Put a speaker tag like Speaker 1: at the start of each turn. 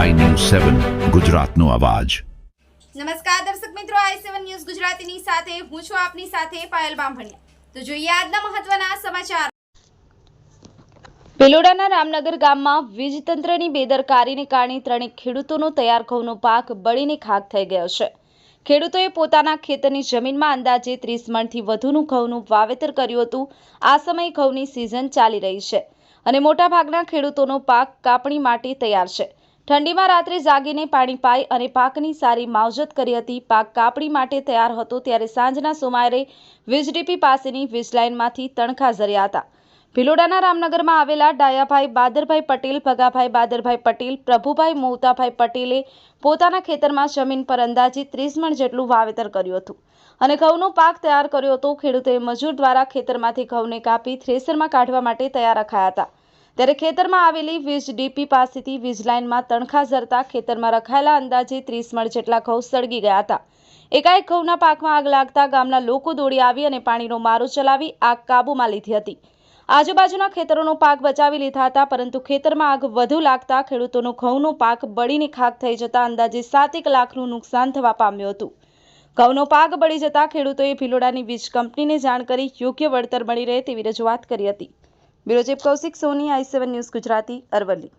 Speaker 1: સેવન ગુજરાતનો અવાજ.
Speaker 2: નમસ્કાર દર્શક મિત્રો આઈ સેવન ન્યૂઝ ગુજરાતીની સાથે હું છું આપની સાથે પાયલ બામભણિયા. તો જોઈએ આજના મહત્વના સમાચાર.
Speaker 3: પેલોડાના રામનગર ગામમાં વીજતંત્રની બેદરકારીને કારણે ત્રણેક ખેડૂતોનો તૈયાર ઘઉંનો પાક બળીને ખાક થઈ ગયો છે. ખેડૂતોએ પોતાના ખેતરની જમીનમાં અંદાજે ત્રીસ મણથી વધુનું ઘઉંનું વાવેતર કર્યું હતું. આ સમયે ઘઉંની સિઝન ચાલી રહી છે અને મોટાભાગના ખેડૂતોનો પાક કાપણી માટે તૈયાર છે. ઠંડીમાં રાત્રે જાગીને પાણી પાઈ અને પાકની સારી માવજત કરી હતી. પાક કાપણી માટે તૈયાર હતો ત્યારે સાંજના સુમારે વીજડીપી પાસેની વીજલાઇનમાંથી તણખા ઝર્યા હતા. ભિલોડાના રામનગરમાં આવેલા ડાયાભાઈ બાદરભાઈ પટેલ, ભગાભાઈ બાદરભાઈ પટેલ, પ્રભુભાઈ મોતાભાઈ પટેલે પોતાના ખેતરમાં જમીન પર અંદાજિત ત્રીસ મણ જેટલું વાવેતર કર્યું હતું અને ઘઉંનો પાક તૈયાર કર્યો હતો. ખેડૂતોએ મજૂર દ્વારા ખેતરમાંથી ઘઉંને કાપી થ્રેસરમાં કાઢવા માટે તૈયાર રખાયા હતા. ત્યારે ખેતરમાં આવેલી વીજ ડીપી પાસેથી વીજ લાઇનમાં તણખા ઝરતા ખેતરમાં રખાયેલા અંદાજે ત્રીસ મણ જેટલા ઘઉં સળગી ગયા હતા. એકાએક ઘઉંના પાકમાં આગ લાગતા ગામના લોકો દોડી આવી અને પાણીનો મારો ચલાવી આગ કાબૂમાં લીધી હતી. આજુબાજુના ખેતરોનો પાક બચાવી લીધા હતા, પરંતુ ખેતરમાં આગ વધુ લાગતા ખેડૂતોનો ઘઉંનો પાક બળીને ખાક થઈ જતા અંદાજે સાતેક લાખનું નુકસાન થવા પામ્યું હતું. ઘઉંનો પાક બળી જતા ખેડૂતોએ ભિલોડાની વીજ કંપનીને જાણ કરી યોગ્ય વળતર મળી રહે તેવી રજૂઆત કરી હતી. Bureau chief Kaushik Soni I seven news Gujarati Aravalli.